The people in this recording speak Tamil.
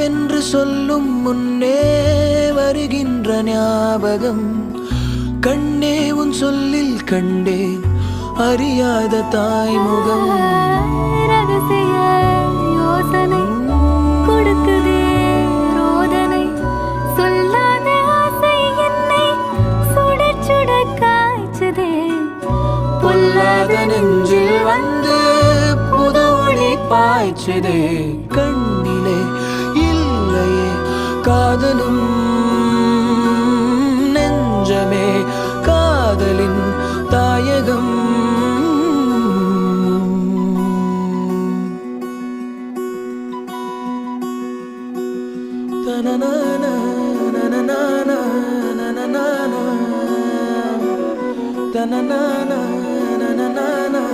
கனவென்று சொல்லும் முன்னே வருகின்ற ஞாபகம். கண்ணே உன் சொல்லில் கண்டேன் அறியாத தாய்முகம். ரகசிய யோசனை கொடுக்குதே ரோதனை. சொல்லாத ஆசை என்னை சுட சுட காய்ச்சதே. பொல்லாத நெஞ்சில் வந்து புது ஒளி பாய்ச்சதே. கண்ணிலே காதலும் நெஞ்சமே காதலின் தாயகம். தனநான தனநான தனநான தனனானா